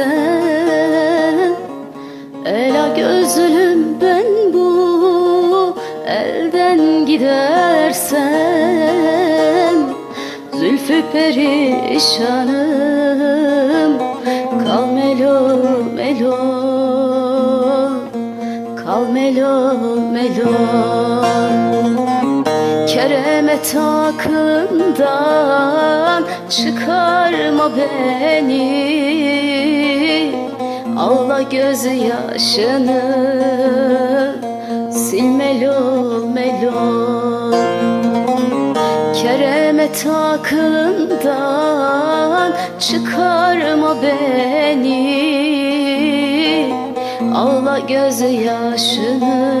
gidersen Ela gözlüm ben bu elden gidersem Zülfü perişanım. Kal melo melo Kal melo melo. Keremet aklımdan çıkarma beni Ağla gözü yaşını sil melo Keremet aklımdan çıkarma beni. Ağla gözü yaşını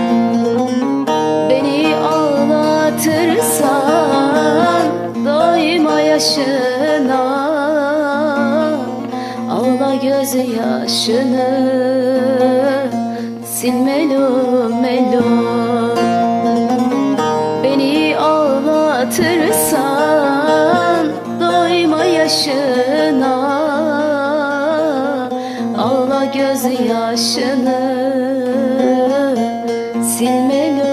gözü yaşını sil melo melo. Beni ağlatırsan doyma yaşına. Ağla gözü yaşını. Silme